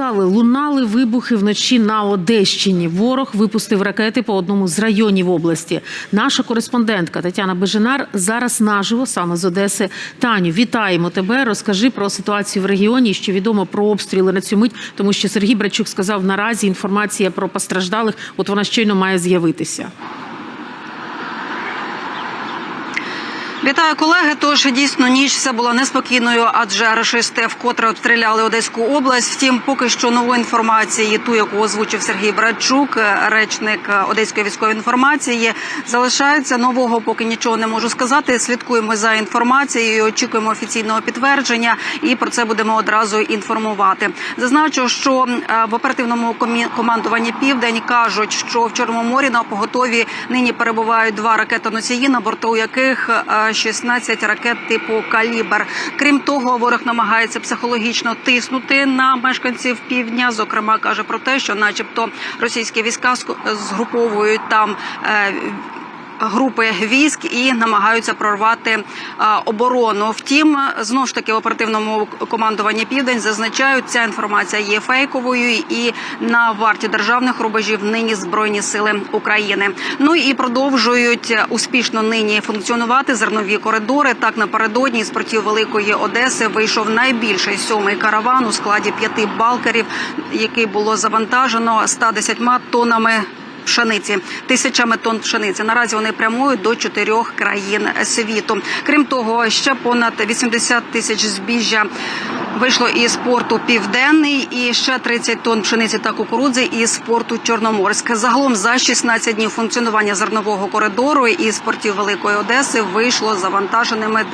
сказали, лунали вибухи вночі на Одещині. Ворог випустив ракети по одному з районів області. Наша кореспондентка Тетяна Беженар зараз наживо саме з Одеси. Таню, вітаємо тебе. Розкажи про ситуацію в регіоні, що відомо про обстріли на цю мить, тому що Сергій Брачук сказав наразі інформація про постраждалих. От вона щойно має з'явитися. Вітаю колеги. Тож дійсно ніч вся була неспокійною, адже рашисти вкотре обстріляли Одеську область. Втім, поки що нової інформації, ту яку озвучив Сергій Братчук, речник Одеської військової інформації, залишається нового. Поки нічого не можу сказати. Слідкуємо за інформацією, очікуємо офіційного підтвердження, і про це будемо одразу інформувати. Зазначу, що е, в оперативному командуванні Південь кажуть, що в Чорному морі на поготові нині перебувають два ракетоносії, на борту яких е, 16 ракет типу калібр. Крім того, ворог намагається психологічно тиснути на мешканців півдня. Зокрема, каже про те, що, начебто, російські війська згруповують там. Групи військ і намагаються прорвати оборону. Втім, знову ж таки в оперативному командуванні Південь зазначають, ця інформація є фейковою і на варті державних рубежів нині збройні сили України. Ну і продовжують успішно нині функціонувати зернові коридори. Так напередодні з портів Великої Одеси вийшов найбільший сьомий караван у складі п'яти балкерів, який було завантажено 110 тоннами пшениці, тисячами тонн пшениці. Наразі вони прямують до чотирьох країн світу. Крім того, ще понад 80 тисяч збіжжя вийшло із порту Південний і ще 30 тонн пшениці та кукурудзи із порту Чорноморськ. Загалом за 16 днів функціонування зернового коридору із портів Великої Одеси вийшло завантаженими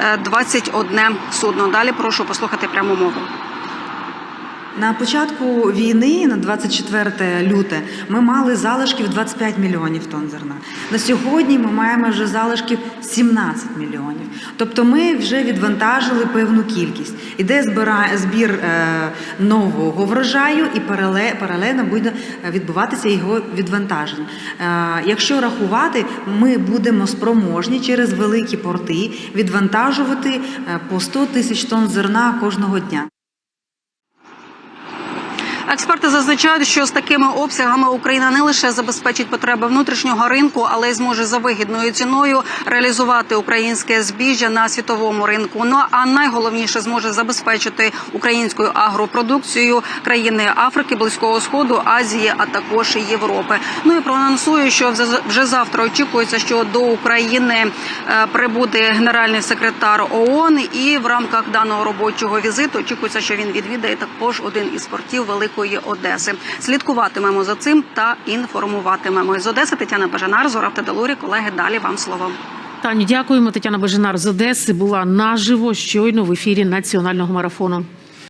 е, 21 судно. Далі прошу послухати пряму мову. На початку війни, на 24 люте, ми мали залишків 25 мільйонів тонн зерна. На сьогодні ми маємо вже залишків 17 мільйонів. Тобто ми вже відвантажили певну кількість. Іде збір е, нового врожаю, і паралельно буде відбуватися його відвантаження. Е, якщо рахувати, ми будемо спроможні через великі порти відвантажувати е, по 100 тисяч тонн зерна кожного дня. Експерти зазначають, що з такими обсягами Україна не лише забезпечить потреби внутрішнього ринку, але й зможе за вигідною ціною реалізувати українське збіжжя на світовому ринку. Ну а найголовніше зможе забезпечити українською агропродукцією країни Африки, Близького Сходу, Азії, а також Європи. Ну і проанонсую, що вже- завтра очікується, що до України е, прибуде генеральний секретар ООН, і в рамках даного робочого візиту очікується, що він відвідає також один із портів Великої Одеси. Слідкуватимемо за цим та інформуватимемо. З Одеси Тетяна Бажанар, Зора Тедалурі. Колеги, далі вам слово. Таню, дякуємо. Тетяна Бажанар з Одеси була наживо щойно в ефірі національного марафону.